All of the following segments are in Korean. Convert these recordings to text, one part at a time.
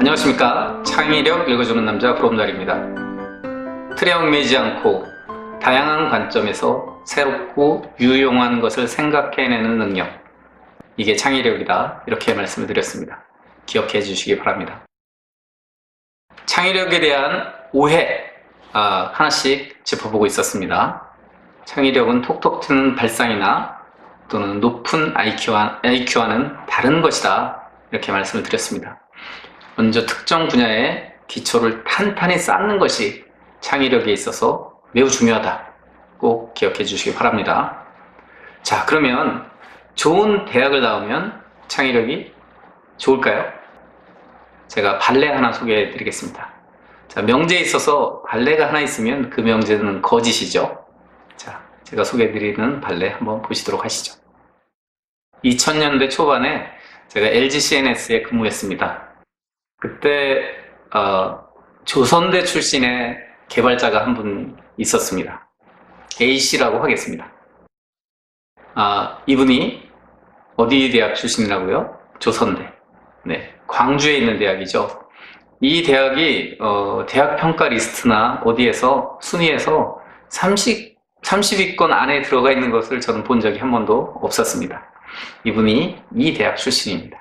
안녕하십니까? 창의력 읽어주는 남자 브롬달입니다. 틀에 얽매이지 않고 다양한 관점에서 새롭고 유용한 것을 생각해내는 능력. 이게 창의력이다. 이렇게 말씀을 드렸습니다. 기억해 주시기 바랍니다. 창의력에 대한 오해 아, 하나씩 짚어보고 있었습니다. 창의력은 톡톡 튀는 발상이나 또는 높은 IQ와, IQ와는 다른 것이다. 이렇게 말씀을 드렸습니다 먼저 특정 분야의 기초를 탄탄히 쌓는 것이 창의력에 있어서 매우 중요하다. 꼭 기억해 주시기 바랍니다. 자, 그러면 좋은 대학을 나오면 창의력이 좋을까요? 제가 발레 하나 소개해 드리겠습니다. 자, 명제에 있어서 발레가 하나 있으면 그 명제는 거짓이죠. 자, 제가 소개해 드리는 발레 한번 보시도록 하시죠. 2000년대 초반에 제가 LG CNS에 근무했습니다. 그때 어, 조선대 출신의 개발자가 한 분 있었습니다. A씨라고 하겠습니다. 아, 이분이 어디 대학 출신이라고요? 조선대. 네, 광주에 있는 대학이죠. 이 대학이 어, 대학 평가 리스트나 어디에서 순위에서 30 30위권 안에 들어가 있는 것을 저는 본 적이 한 번도 없었습니다. 이분이 이 대학 출신입니다.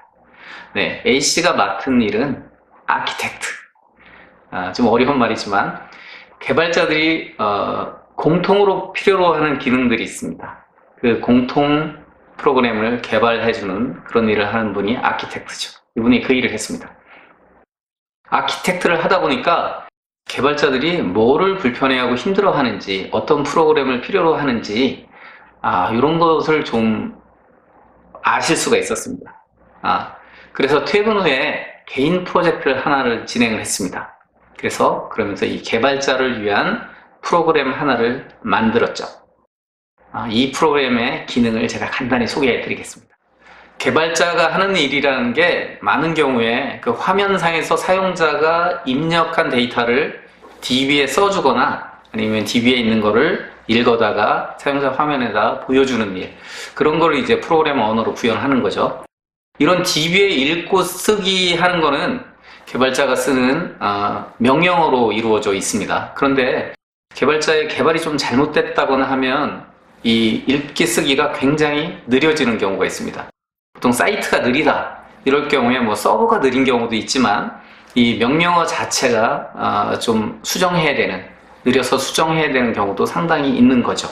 네, A씨가 맡은 일은 아키텍트. 아, 좀 어려운 말이지만 개발자들이 어, 공통으로 필요로 하는 기능들이 있습니다. 그 공통 프로그램을 개발해주는 그런 일을 하는 분이 아키텍트죠. 이분이 그 일을 했습니다. 아키텍트를 하다 보니까 개발자들이 뭐를 불편해하고 힘들어하는지 어떤 프로그램을 필요로 하는지 아, 이런 것을 좀 아실 수가 있었습니다. 아, 그래서 퇴근 후에 개인 프로젝트를 하나를 진행을 했습니다. 그래서 그러면서 이 개발자를 위한 프로그램 하나를 만들었죠. 아, 이 프로그램의 기능을 제가 간단히 소개해 드리겠습니다. 개발자가 하는 일이라는 게 많은 경우에 그 화면상에서 사용자가 입력한 데이터를 DB에 써주거나 아니면 DB에 있는 거를 읽어다가 사용자 화면에다 보여주는 일. 그런 거를 이제 프로그램 언어로 구현하는 거죠. 이런 DB에 읽고 쓰기 하는 거는 개발자가 쓰는 어, 명령어로 이루어져 있습니다. 그런데 개발자의 개발이 좀 잘못됐다거나 하면 이 읽기 쓰기가 굉장히 느려지는 경우가 있습니다. 보통 사이트가 느리다 이럴 경우에 뭐 서버가 느린 경우도 있지만 이 명령어 자체가 어, 좀 수정해야 되는 느려서 수정해야 되는 경우도 상당히 있는 거죠.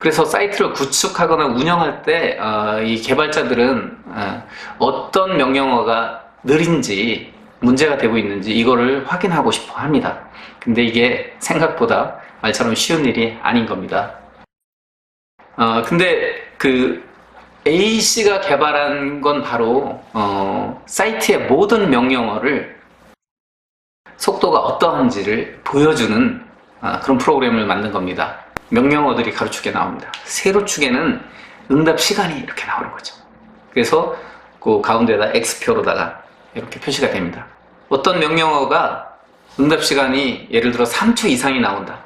그래서 사이트를 구축하거나 운영할 때, 어, 이 개발자들은 어, 떤 명령어가 느린지 문제가 되고 있는지 이거를 확인하고 싶어 합니다. 근데 이게 생각보다 말처럼 쉬운 일이 아닌 겁니다. 어, 근데 그 A씨가 개발한 건 바로 어, 사이트의 모든 명령어를 속도가 어떠한지를 보여주는 아, 그런 프로그램을 만든 겁니다. 명령어들이 가로축에 나옵니다. 세로축에는 응답 시간이 이렇게 나오는 거죠. 그래서 그 가운데다 X표로다가 이렇게 표시가 됩니다. 어떤 명령어가 응답 시간이 예를 들어 3초 이상이 나온다.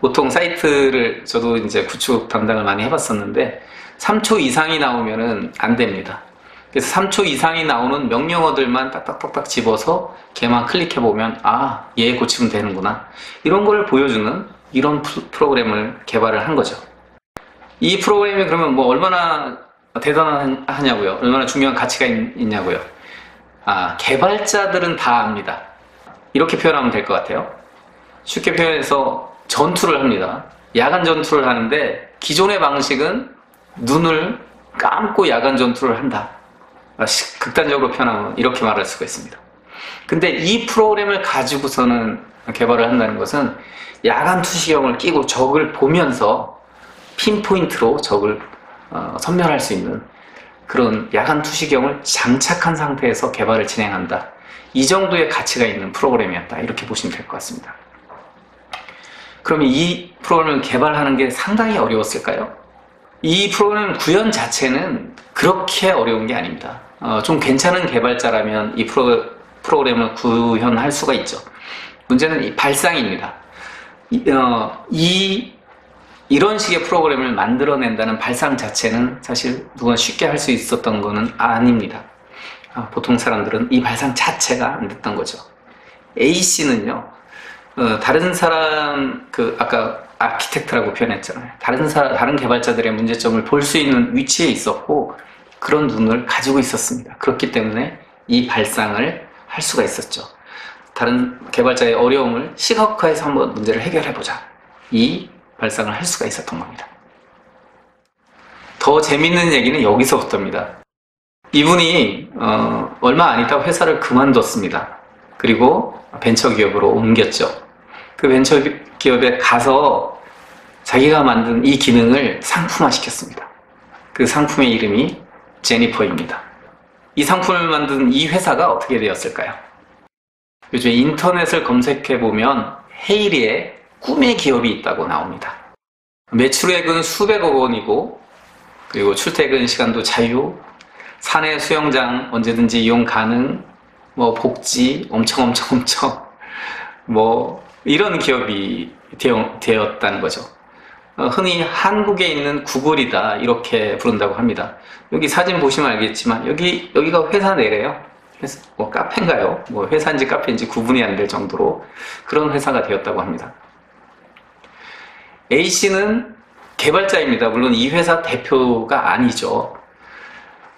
보통 사이트를 저도 이제 구축 담당을 많이 해봤었는데 3초 이상이 나오면은 안 됩니다. 그래서 3초 이상이 나오는 명령어들만 딱딱딱딱 집어서 걔만 클릭해 보면 아, 얘 고치면 되는구나. 이런 걸 보여주는 이런 프로그램을 개발을 한 거죠. 이 프로그램이 그러면 뭐 얼마나 대단하냐고요? 얼마나 중요한 가치가 있, 냐고요 아, 개발자들은 다 압니다. 이렇게 표현하면 될 것 같아요. 쉽게 표현해서 전투를 합니다. 야간 전투를 하는데 기존의 방식은 눈을 감고 야간 전투를 한다. 아, 극단적으로 표현하면 이렇게 말할 수가 있습니다. 근데 이 프로그램을 가지고서는 개발을 한다는 것은 야간 투시경을 끼고 적을 보면서 핀포인트로 적을 어, 선멸할 수 있는 그런 야간 투시경을 장착한 상태에서 개발을 진행한다. 이 정도의 가치가 있는 프로그램이었다. 이렇게 보시면 될 것 같습니다. 그러면 이 프로그램을 개발하는 게 상당히 어려웠을까요? 이 프로그램 구현 자체는 그렇게 어려운 게 아닙니다. 어, 좀 괜찮은 개발자라면 이 프로, 프로그램을 구현할 수가 있죠. 문제는 이 발상입니다. 이, 어, 이 이런 식의 프로그램을 만들어낸다는 발상 자체는 사실 누가 쉽게 할 수 있었던 것은 아닙니다. 아, 보통 사람들은 이 발상 자체가 안 됐던 거죠. A씨는요, 어, 다른 사람, 그, 아까 아키텍트라고 표현했잖아요. 다른 사, 다른 개발자들의 문제점을 볼 수 있는 위치에 있었고, 그런 눈을 가지고 있었습니다. 그렇기 때문에 이 발상을 할 수가 있었죠. 다른 개발자의 어려움을 시각화해서 한번 문제를 해결해보자. 이 발상을 할 수가 있었던 겁니다. 더 재밌는 얘기는 여기서부터입니다. 이분이 어, 얼마 안 있다가 회사를 그만뒀습니다. 그리고 벤처기업으로 옮겼죠. 그 벤처기업에 가서 자기가 만든 이 기능을 상품화 시켰습니다. 그 상품의 이름이 제니퍼입니다. 이 상품을 만든 이 회사가 어떻게 되었을까요? 요즘 인터넷을 검색해 보면 헤이리에 꿈의 기업이 있다고 나옵니다. 매출액은 수백억 원이고 그리고 출퇴근 시간도 자유, 사내 수영장 언제든지 이용 가능, 뭐 복지 엄청 엄청 엄청 뭐 이런 기업이 되었다는 거죠. 어, 흔히 한국에 있는 구글이다 이렇게 부른다고 합니다. 여기 사진 보시면 알겠지만 여기 여기가 회사 내래요. 회사, 뭐 카페인가요? 뭐 회사인지 카페인지 구분이 안 될 정도로 그런 회사가 되었다고 합니다. A 씨는 개발자입니다. 물론 이 회사 대표가 아니죠.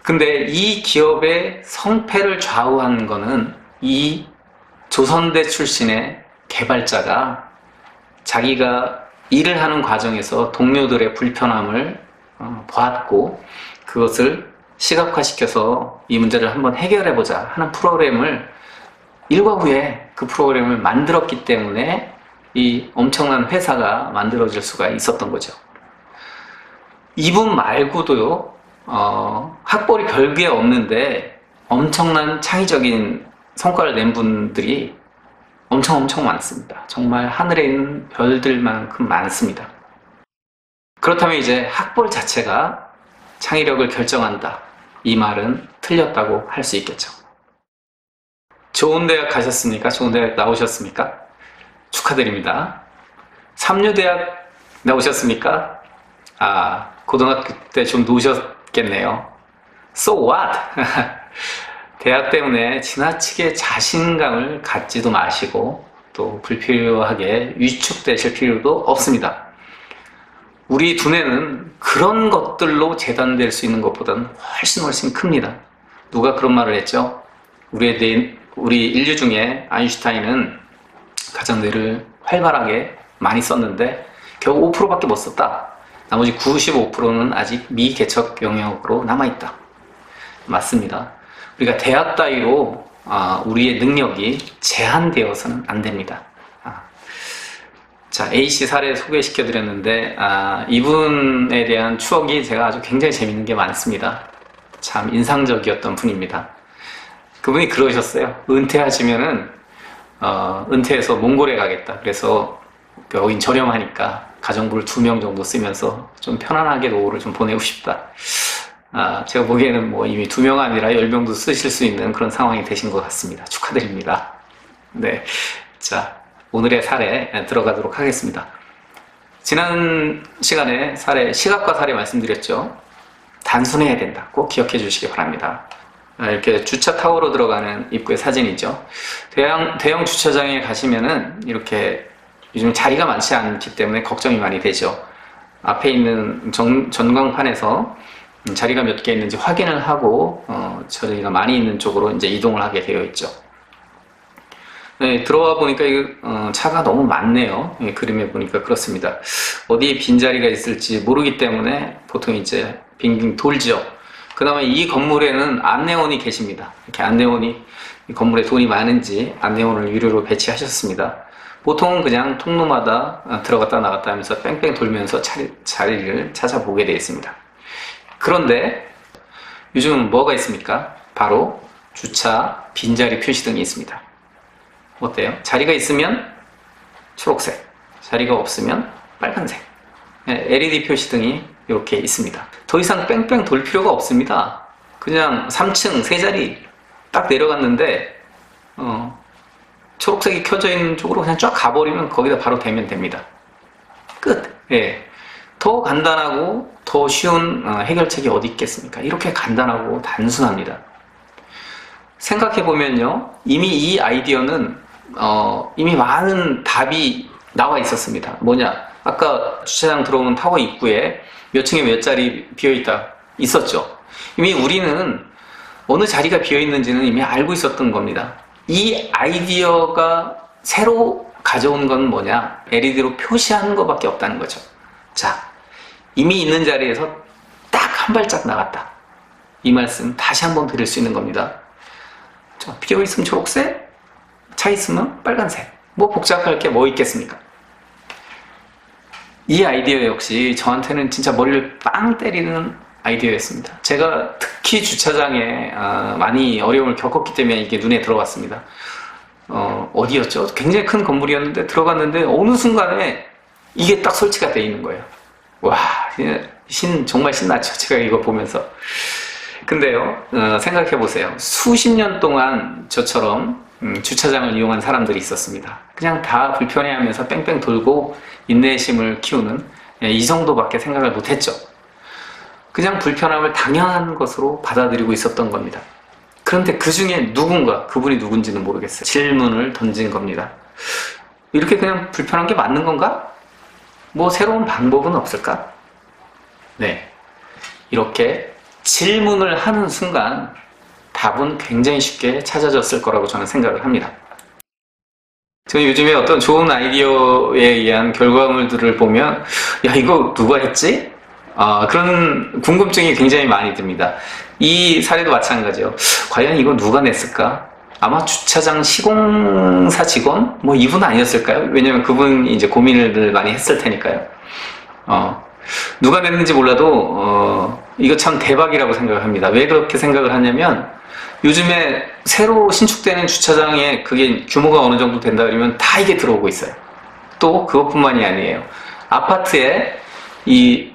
근데 이 기업의 성패를 좌우한 거는 이 조선대 출신의 개발자가 자기가 일을 하는 과정에서 동료들의 불편함을 어, 보았고 그것을 시각화시켜서 이 문제를 한번 해결해보자 하는 프로그램을 일과 후에 그 프로그램을 만들었기 때문에 이 엄청난 회사가 만들어질 수가 있었던 거죠. 이분 말고도요, 어, 학벌이 별게 없는데 엄청난 창의적인 성과를 낸 분들이 엄청 엄청 많습니다. 정말 하늘에 있는 별들만큼 많습니다. 그렇다면 이제 학벌 자체가 창의력을 결정한다. 이 말은 틀렸다고 할 수 있겠죠. 좋은 대학 가셨습니까? 좋은 대학 나오셨습니까? 축하드립니다. 삼류대학 나오셨습니까? 아, 고등학교 때 좀 노셨겠네요. So what? 대학 때문에 지나치게 자신감을 갖지도 마시고 또 불필요하게 위축되실 필요도 없습니다. 우리 두뇌는 그런 것들로 재단될 수 있는 것보다는 훨씬 훨씬 큽니다. 누가 그런 말을 했죠? 우리의 뇌, 우리 인류 중에 아인슈타인은 가장 뇌를 활발하게 많이 썼는데 겨우 5%밖에 못 썼다. 나머지 95%는 아직 미개척 영역으로 남아있다. 맞습니다. 우리가 대학 따위로 아, 우리의 능력이 제한되어서는 안 됩니다. 아. 자, A씨 사례 소개시켜 드렸는데, 아, 이분에 대한 추억이 제가 아주 굉장히 재밌는 게 많습니다. 참 인상적이었던 분입니다. 그분이 그러셨어요. 은퇴하시면은, 어, 은퇴해서 몽골에 가겠다. 그래서 여긴 저렴하니까 가정부를 두 명 정도 쓰면서 좀 편안하게 노후를 좀 보내고 싶다. 아, 제가 보기에는 뭐 이미 두 명 아니라 열 명도 쓰실 수 있는 그런 상황이 되신 것 같습니다. 축하드립니다. 네. 자, 오늘의 사례 들어가도록 하겠습니다. 지난 시간에 사례, 시각과 사례 말씀드렸죠. 단순해야 된다. 꼭 기억해 주시기 바랍니다. 아, 이렇게 주차 타워로 들어가는 입구의 사진이죠. 대형, 대형 주차장에 가시면은 이렇게 요즘 자리가 많지 않기 때문에 걱정이 많이 되죠. 앞에 있는 전, 전광판에서 자리가 몇 개 있는지 확인을 하고 어, 자리가 많이 있는 쪽으로 이제 이동을 하게 되어 있죠. 네, 들어와 보니까 이 어, 차가 너무 많네요. 예, 그림에 보니까 그렇습니다. 어디에 빈자리가 있을지 모르기 때문에 보통 이제 빙빙 돌죠. 그다음에 이 건물에는 안내원이 계십니다. 이렇게 안내원이 이 건물에 돈이 많은지 안내원을 유료로 배치하셨습니다. 보통은 그냥 통로마다 어, 들어갔다 나갔다 하면서 뺑뺑 돌면서 자리, 자리를 찾아보게 되어 있습니다. 그런데 요즘 뭐가 있습니까? 바로 주차 빈자리 표시 등이 있습니다. 어때요? 자리가 있으면 초록색, 자리가 없으면 빨간색. LED 표시등이 이렇게 있습니다. 더 이상 뺑뺑 돌 필요가 없습니다. 그냥 3층 세 자리 딱 내려갔는데 어, 초록색이 켜져 있는 쪽으로 그냥 쫙 가버리면 거기다 바로 대면 됩니다. 끝. 예. 더 간단하고 더 쉬운 어, 해결책이 어디 있겠습니까? 이렇게 간단하고 단순합니다. 생각해 보면요, 이미 이 아이디어는 어, 이미 많은 답이 나와 있었습니다. 뭐냐? 아까 주차장 들어오는 타워 입구에 몇 층에 몇 자리 비어 있다 있었죠. 이미 우리는 어느 자리가 비어 있는지는 이미 알고 있었던 겁니다. 이 아이디어가 새로 가져온 건 뭐냐? LED로 표시하는 것밖에 없다는 거죠. 자, 이미 있는 자리에서 딱 한 발짝 나갔다. 이 말씀 다시 한번 드릴 수 있는 겁니다. 자, 비어 있으면 초록색, 차 있으면 빨간색. 뭐 복잡할 게 뭐 있겠습니까? 이 아이디어 역시 저한테는 진짜 머리를 빵 때리는 아이디어였습니다. 제가 특히 주차장에 아, 많이 어려움을 겪었기 때문에 이게 눈에 들어왔습니다. 어, 어디였죠? 굉장히 큰 건물이었는데 들어갔는데 어느 순간에 이게 딱 설치가 돼 있는 거예요. 와, 신, 정말 신났죠. 제가 이거 보면서. 근데요, 어, 생각해 보세요. 수십 년 동안 저처럼 음, 주차장을 이용한 사람들이 있었습니다. 그냥 다 불편해하면서 뺑뺑 돌고 인내심을 키우는 예, 이 정도밖에 생각을 못했죠. 그냥 불편함을 당연한 것으로 받아들이고 있었던 겁니다. 그런데 그 중에 누군가, 그분이 누군지는 모르겠어요. 질문을 던진 겁니다. 이렇게 그냥 불편한 게 맞는 건가? 뭐 새로운 방법은 없을까? 네. 이렇게 질문을 하는 순간 답은 굉장히 쉽게 찾아졌을 거라고 저는 생각을 합니다. 저는 요즘에 어떤 좋은 아이디어에 의한 결과물들을 보면, 야, 이거 누가 했지? 아, 그런 궁금증이 굉장히 많이 듭니다. 이 사례도 마찬가지요. 과연 이거 누가 냈을까? 아마 주차장 시공사 직원? 뭐 이분 아니었을까요? 왜냐면 그분이 이제 고민을 많이 했을 테니까요. 어, 누가 냈는지 몰라도, 어, 이거 참 대박이라고 생각을 합니다. 왜 그렇게 생각을 하냐면, 요즘에 새로 신축되는 주차장에 그게 규모가 어느 정도 된다 그러면 다 이게 들어오고 있어요. 또 그것뿐만이 아니에요. 아파트에 이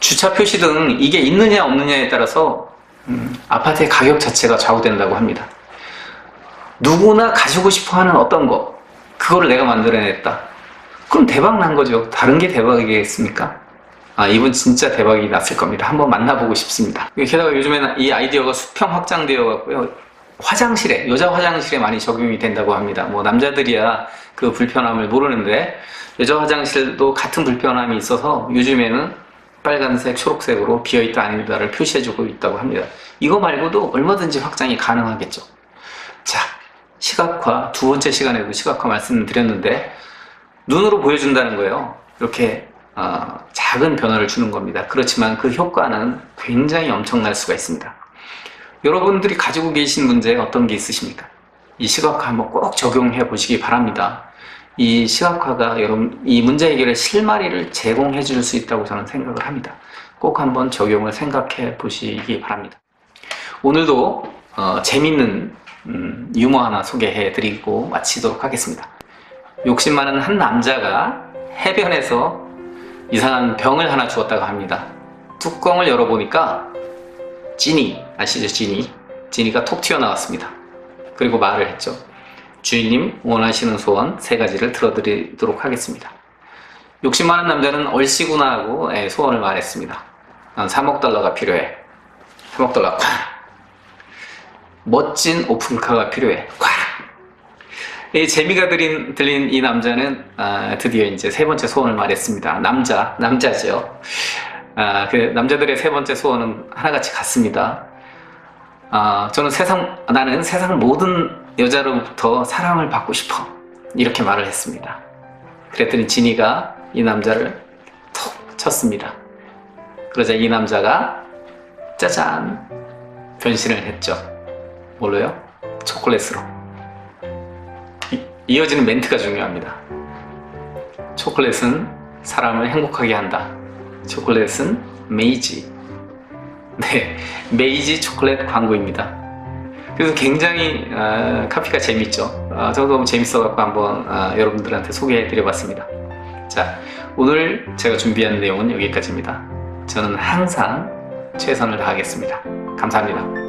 주차 표시 등 이게 있느냐 없느냐에 따라서 음, 아파트의 가격 자체가 좌우된다고 합니다. 누구나 가지고 싶어 하는 어떤 거, 그거를 내가 만들어냈다. 그럼 대박 난 거죠. 다른 게 대박이겠습니까? 아, 이분 진짜 대박이 났을 겁니다. 한번 만나보고 싶습니다. 게다가 요즘에는 이 아이디어가 수평 확장되어 갖고요. 화장실에, 여자 화장실에 많이 적용이 된다고 합니다. 뭐, 남자들이야 그 불편함을 모르는데, 여자 화장실도 같은 불편함이 있어서 요즘에는 빨간색, 초록색으로 비어있다 아니다를 표시해주고 있다고 합니다. 이거 말고도 얼마든지 확장이 가능하겠죠. 자, 시각화, 두 번째 시간에도 시각화 말씀드렸는데, 눈으로 보여준다는 거예요. 이렇게 어, 작은 변화를 주는 겁니다. 그렇지만 그 효과는 굉장히 엄청날 수가 있습니다. 여러분들이 가지고 계신 문제 어떤 게 있으십니까? 이 시각화 한번 꼭 적용해 보시기 바랍니다. 이 시각화가 여러분 이 문제 해결의 실마리를 제공해 줄 수 있다고 저는 생각을 합니다. 꼭 한번 적용을 생각해 보시기 바랍니다. 오늘도 어, 재밌는 음, 유머 하나 소개해 드리고 마치도록 하겠습니다. 욕심 많은 한 남자가 해변에서 이상한 병을 하나 주었다고 합니다. 뚜껑을 열어보니까 지니, 아시죠? 지니. 지니가 톡 튀어나왔습니다. 그리고 말을 했죠. 주인님, 원하시는 소원 세 가지를 들어드리도록 하겠습니다. 욕심 많은 남자는 얼씨구나 하고 예, 소원을 말했습니다. 난 3억 달러가 필요해. 3억 달러, 콱! 멋진 오픈카가 필요해. 콱! 이 재미가 들린, 들린 이 남자는 아, 드디어 이제 세 번째 소원을 말했습니다. 남자, 남자죠. 아, 그 남자들의 세 번째 소원은 하나같이 같습니다. 아, 저는 세상, 나는 세상 모든 여자로부터 사랑을 받고 싶어. 이렇게 말을 했습니다. 그랬더니 지니가 이 남자를 톡 쳤습니다. 그러자 이 남자가 짜잔 변신을 했죠. 뭘로요? 초콜릿으로. 이- 이어지는 멘트가 중요합니다. 초콜릿은 사람을 행복하게 한다. 초콜릿은 메이지. 네, 메이지 초콜릿 광고입니다. 그래서 굉장히 아, 카피가 재밌죠. 아, 저도 너무 재밌어갖고 한번 아, 여러분들한테 소개해드려봤습니다. 자, 오늘 제가 준비한 내용은 여기까지입니다. 저는 항상 최선을 다하겠습니다. 감사합니다.